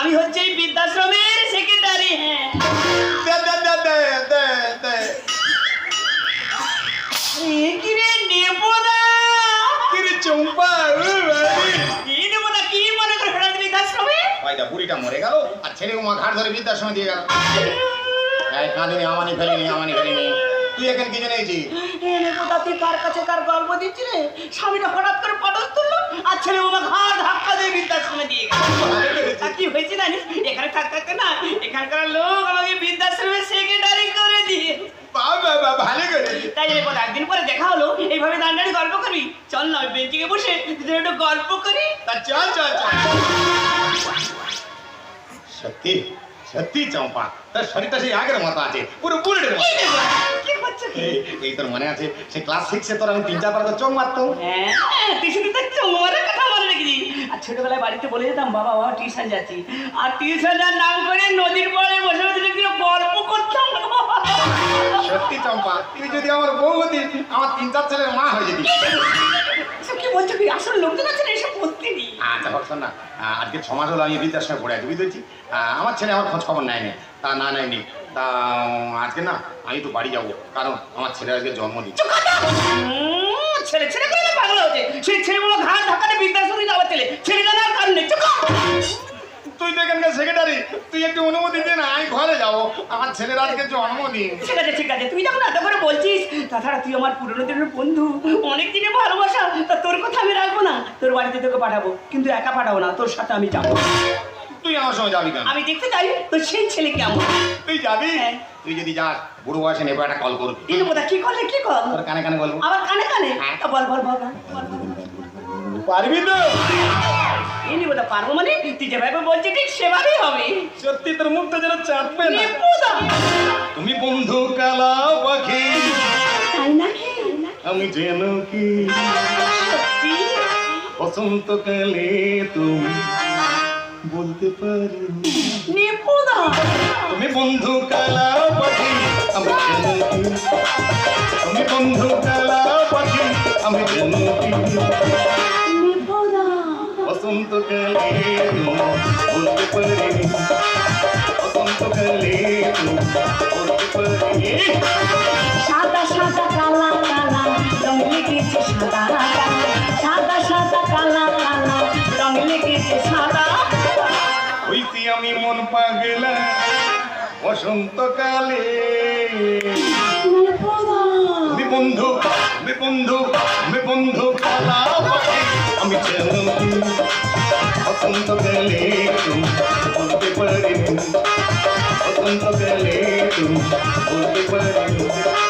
আমি হচ্ছে এই বৃদ্ধাশ্রমের সেক্রেটারি হ্যাঁ। দে দে দে দে দে দে। এ কি রে নেব না কিরে চম্পা কি নেব না কি মনে করে ফেরাতে বৃদ্ধাশ্রমে? বুড়িটা মরে গেল আর ছেলে মা ঘাট ধরে বৃদ্ধাশ্রমে দিয়ে গেল। এই কাঁদিনি আমানি ফেলিনি আমানি ফেলিনি। তুই এখানে কি জেনেছি তুই কার কাছে কার গল্প দিচ্ছি রে? স্বামীটা হঠাৎ করে পটল তুললো আর ছেলে বাবা ঘাড় বৃদ্ধাশ্রমে দিয়ে কি হয়েছে জানিস? এখানে থাক থাকতে না এখানকার লোক আমাকে বৃদ্ধাশ্রমে সেক্রেটারি করে দিয়ে। ভালো তাই এই একদিন পরে দেখা হলো এইভাবে দাঁড়িয়ে গল্প করবি? চল না বেঞ্চিকে বসে দুজন একটু গল্প করি। তা চল চল চল। সত্যি সত্যি চম্পা তার শরীরটা সেই আগের মতো আছে পুরো বুলেটের কি করছ কি? এই- এই তোর মনে আছে? সে ক্লাস সিক্সে তোর আমি তিন চার চোখ মারতাম। হ্যাঁ তুই শুধু তার চোখমারের কথা মনে রেখেছি আর ছোটবেলায় বাড়িতে বলে যেতাম বাবা বাবা টিউশন যাচ্ছি। আর টিউশন যার নাম করে নদীর বসে বসে গল্প করতাম। সত্যি চম্পা তুই যদি আমার বউ হতি আমার তিন চার ছেলের মা হয়ে যেতি কি বলছো কি? আসলে লোকজন আছে না নেই আচ্ছা শোন না। আজকে ছ মাস হলো আমি বৃদ্ধাশ্রমে পড়ে আছি বুঝতে আমার ছেলে আমার খোঁজ খবর নেয়নি তা না নেয়নি। তা আজকে না আমি একটু বাড়ি যাব কারণ আমার ছেলের আজকে জন্মদিন। ছেলে ছেলে করে পাগল হচ্ছে সেই ছেলে ঘাট যাওয়ার ছেলে। ছেলে তুই তো এখানকার সেক্রেটারি তুই একটু অনুমতি দে না আমি ঘরে যাব। আমার ছেলের আজকে জন্মদিন। ঠিক আছে ঠিক আছে তুই করে বলছিস তাছাড়া তুই আমার পুরনো দিনের বন্ধু। অনেক দিনে ভালোবাসা। তা তোর কথা আমি রাখব না। তোর বাড়িতে তোকে পাঠাবো। কিন্তু একা পাঠাবো না। তোর সাথে আমি যাব। তুই আমার সঙ্গে যাবি কেন? আমি দেখতে চাই তোর সেই ছেলে কেমন। তুই যাবি? হ্যাঁ। তুই যদি যাস বুড়ো বয়সে নেব একটা কল করবি। এই বোধা কি করলে কি তোর কানে কানে বলব। আবার কানে কানে? হ্যাঁ। বল বল। পারবি তো? এই পারব মানে তুই যেভাবে বলছিস ঠিক সেভাবেই হবে। সত্যি তোর মুখটা যেন চাপবে না। তুমি বন্ধু কালা পাখি। আমি যেন কি? বসন্তকালে তুমি বলতে পারি। তুমি বন্ধু কালা পাখি আমি যেন কি? তুমি বন্ধু কালা পাখি আমি যেন কি? বসন্তকালে তুমি বলতে পারি। রং লেগেছে সাদা সাদা সাদা কালা কালা রং লেগেছে সাদা হইতি আমি মন পাগলা বসন্তকালে। বন্ধু বন্ধু বন্ধু কালা আমি বসন্তকালে তুমি বলতে পারি। বসন্তকালে তুমি বলতে